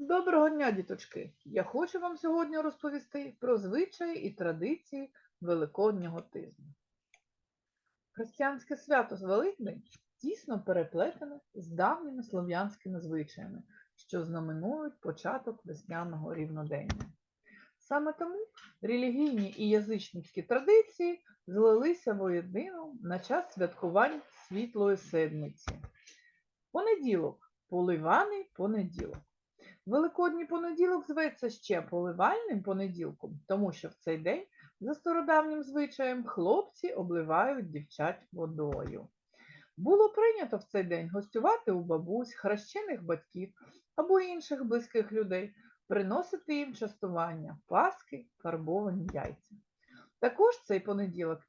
Доброго дня, діточки! Я хочу вам сьогодні розповісти про звичаї і традиції Великоднього тижня. Християнське свято з Великдень тісно переплетене з давніми слов'янськими звичаями, що знаменують початок весняного рівнодення. Саме тому релігійні і язичницькі традиції злилися воєдино на час святкувань Світлої Седмиці. Понеділок поливаний понеділок. Великодній понеділок зветься ще поливальним понеділком, тому що в цей день, за стародавнім звичаєм, хлопці обливають дівчат водою. Було прийнято в цей день гостювати у бабусь, хрещених батьків або інших близьких людей, приносити їм частування, паски, фарбовані яйця. Також цей понеділок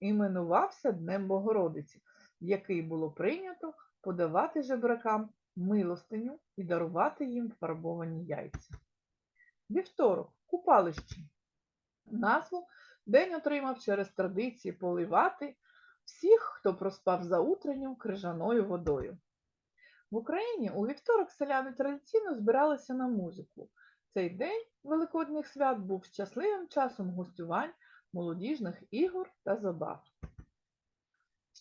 іменувався Днем Богородиці, в який було прийнято подавати жебракам милостиню і дарувати їм фарбовані яйця. Вівторок купалище. Назву день отримав через традиції поливати всіх, хто проспав за утренню крижаною водою. В Україні у вівторок селяни традиційно збиралися на музику. Цей день Великодніх свят був щасливим часом гостювань, молодіжних ігор та забав.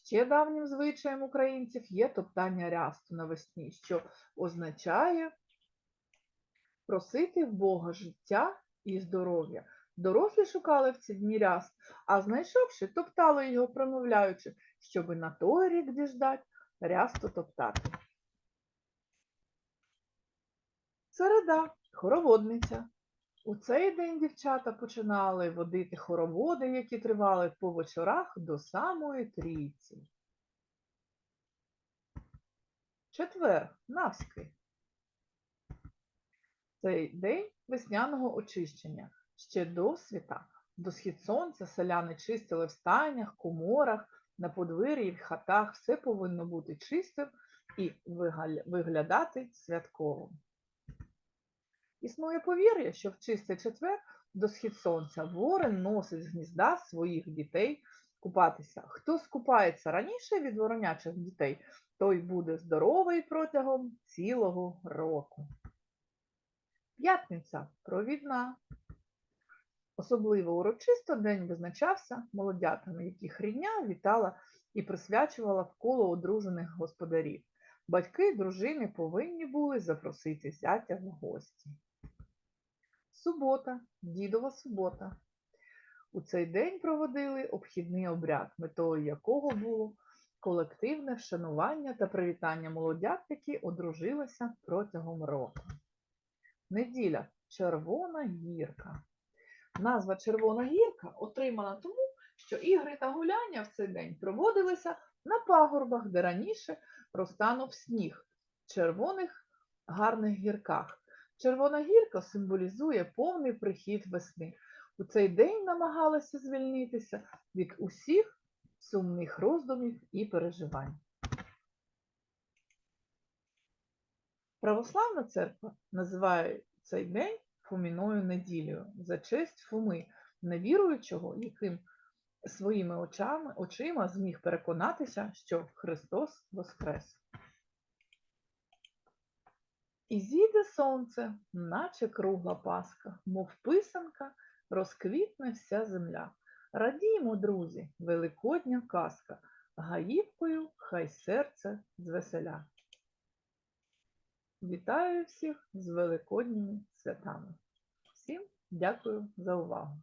Ще давнім звичаєм українців є топтання рясту навесні, що означає просити в Бога життя і здоров'я. Дорослі шукали в ці дні ряст, а знайшовши, топтали його, промовляючи, щоби на той рік діждать рясту топтати. Середа хороводниця. У цей день дівчата починали водити хороводи, які тривали по вечорах до самої трійці. Четвер навський. Цей день весняного очищення. Ще до світа. До схід сонця селяни чистили в стайнях, коморах, на подвір'ї, в хатах. Все повинно бути чистим і виглядати святково. Існує повір'я, що в чистий четвер до схід сонця ворон носить з гнізда своїх дітей купатися. Хто скупається раніше від воронячих дітей, той буде здоровий протягом цілого року. П'ятниця провідна. Особливо урочисто день визначався молодятами, яких рідня вітала і присвячувала в коло одружених господарів. Батьки дружини повинні були запросити зятя в гості. Субота, дідова субота. У цей день проводили обхідний обряд, метою якого було колективне вшанування та привітання молодят, які одружилися протягом року. Неділя Червона гірка. Назва Червона гірка отримана тому, що ігри та гуляння в цей день проводилися на пагорбах, де раніше розтанув сніг в червоних гарних гірках. Червона гірка символізує повний прихід весни. У цей день намагалися звільнитися від усіх сумних роздумів і переживань. Православна церква називає цей день Фоміною неділею за честь Фоми, невіруючого, яким своїми очами, очима зміг переконатися, що Христос воскрес. І зійде сонце, наче кругла паска, мов писанка, розквітне вся земля. Радімо, друзі, великодня казка, гаївкою хай серце звеселя. Вітаю всіх з великодніми святами. Всім дякую за увагу!